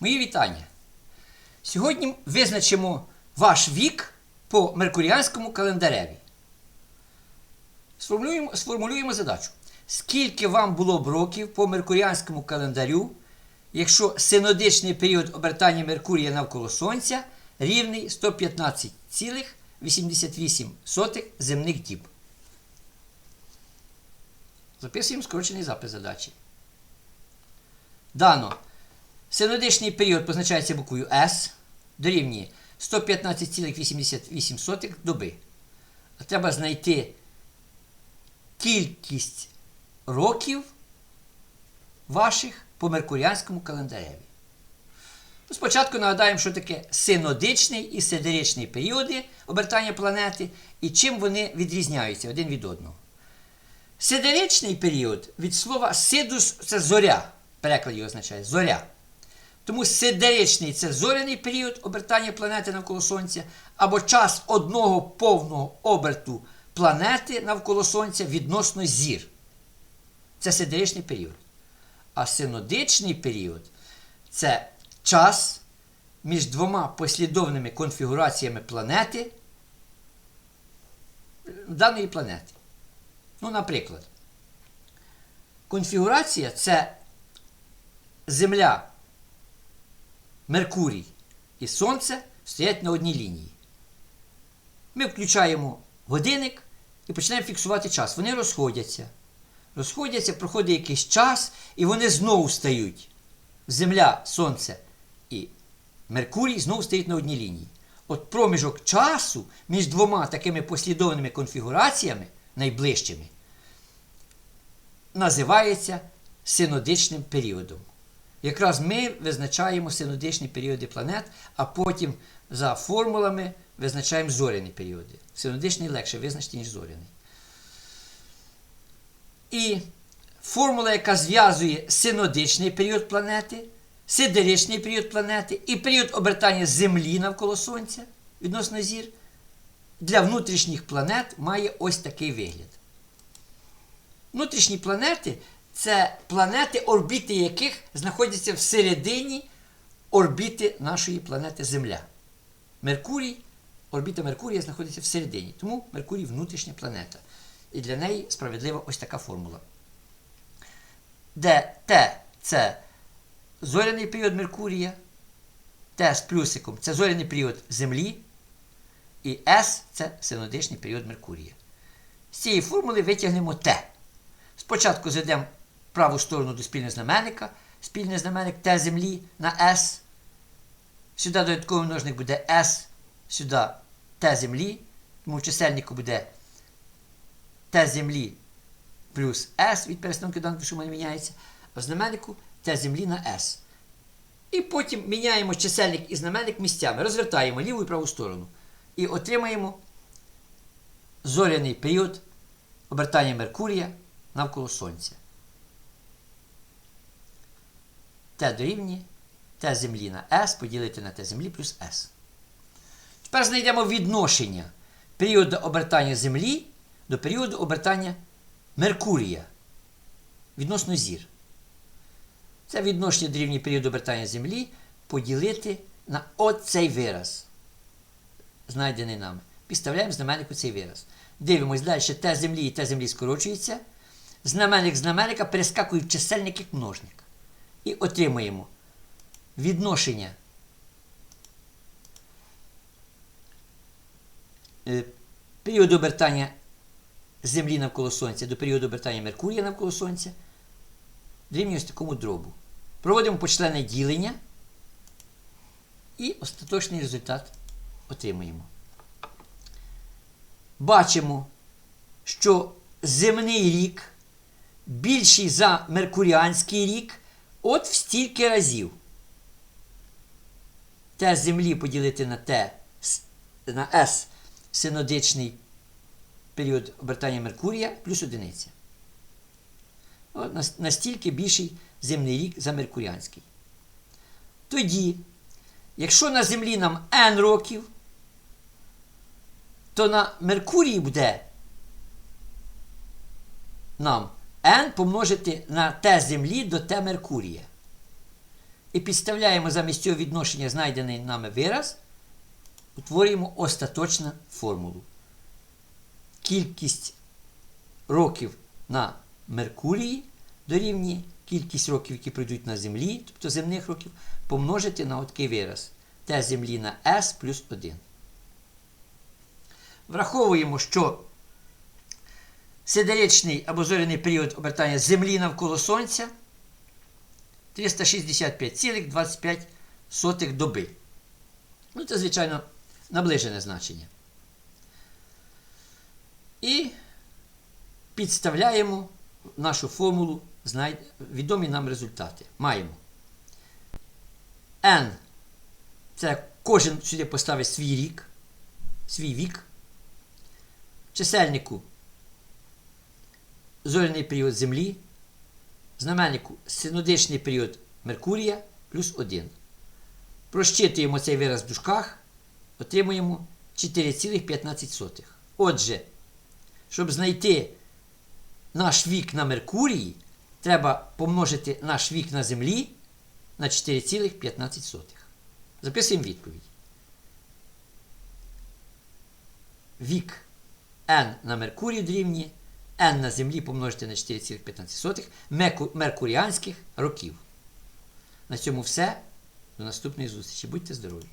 Мої вітання. Сьогодні визначимо ваш вік по меркуріанському календареві. Сформулюємо, сформулюємо задачу. Скільки вам було б років по меркуріанському календарю, якщо синодичний період обертання Меркурія навколо Сонця рівний 115,88 земних діб? Записуємо скорочений запис задачі. Дано. Синодичний період позначається буквою S, дорівнює 115,88 доби. А треба знайти кількість років ваших по меркуріанському календареві. Ну, Спочатку нагадаємо, що таке синодичний і сидеричний періоди обертання планети і чим вони відрізняються один від одного. Сидеричний період від слова сидус це зоря. В перекладі означає зоря. Тому сидеричний це зоряний період обертання планети навколо Сонця, або час одного повного оберту планети навколо Сонця відносно зір. Це сидеричний період. А синодичний період це час між двома послідовними конфігураціями планети даної планети. Ну, наприклад, конфігурація це Земля, Меркурій і Сонце стоять на одній лінії. Ми включаємо годинник і починаємо фіксувати час. Вони розходяться. Розходяться, проходить якийсь час, і вони знову стають. Земля, Сонце і Меркурій знову стають на одній лінії. От проміжок часу між двома такими послідовними конфігураціями, найближчими, називається синодичним періодом. Якраз ми визначаємо синодичні періоди планет, а потім за формулами визначаємо зоряні періоди. Синодичний легше визначити, ніж зоряний. І формула, яка зв'язує синодичний період планети, сидеричний період планети і період обертання Землі навколо Сонця відносно зір, для внутрішніх планет має ось такий вигляд. Внутрішні планети це планети, орбіти яких знаходяться всередині орбіти нашої планети Земля. Меркурій, орбіта Меркурія знаходиться всередині. Тому Меркурій внутрішня планета. І для неї справедлива ось така формула. Де Т це зоряний період Меркурія, Т з плюсиком це зоряний період Землі, і С це синодичний період Меркурія. З цієї формули витягнемо Т. Спочатку зведемо праву сторону до спільного знаменника, спільний знаменник Т землі на С. Сюди додатковий множник буде С, сюди Т землі, тому в чисельнику буде Т землі плюс С від перестановки даного сума не міняється, а в знаменнику Т землі на С. І потім міняємо чисельник і знаменник місцями, розвертаємо ліву і праву сторону. І отримаємо зоряний період обертання Меркурія навколо Сонця. Т дорівнює Т землі на С поділити на Т землі плюс С. Тепер знайдемо відношення періоду обертання Землі до періоду обертання Меркурія відносно зір. Це відношення дорівнює періоду обертання Землі поділити на оцей вираз, знайдений нами. Підставляємо знаменнику цей вираз. Дивимось далі, Т землі і Т землі скорочується. Знаменник знаменника перескакує в чисельник як множник. І отримуємо відношення е, періоду обертання Землі навколо Сонця до періоду обертання Меркурія навколо Сонця дорівнює такому дробу. Проводимо почленне ділення і остаточний результат отримуємо. Бачимо, що земний рік більший за меркуріанський рік от в стільки разів. Т землі поділити на Т на С синодичний період обертання Меркурія плюс одиниця. От настільки більший земний рік за меркуріанський. Тоді, якщо на Землі нам N років, то на Меркурії буде нам n помножити на Т Землі до Т Меркурія. і підставляємо замість цього відношення знайдений нами вираз, утворюємо остаточну формулу. Кількість років на Меркурії дорівнює кількість років, які пройдуть на Землі, тобто земних років, помножити на такий вираз. Т Землі на S плюс 1. Враховуємо, що сидеричний або зоряний період обертання Землі навколо Сонця 365,25 доби. Ну, це, звичайно, наближене значення. І підставляємо нашу формулу відомі нам результати. Маємо n. Це кожен сюди поставить свій рік, свій вік. Чисельнику зоряний період Землі, знаменнику синодичний період Меркурія плюс 1. Прощитуємо цей вираз в дужках, отримуємо 4,15. Отже, щоб знайти наш вік на Меркурії, треба помножити наш вік на Землі на 4,15. Записуємо відповідь. Вік n на Меркурії дорівнює n на Землі помножити на 4,15 меркуріанських років. На цьому все. До наступної зустрічі. Будьте здорові!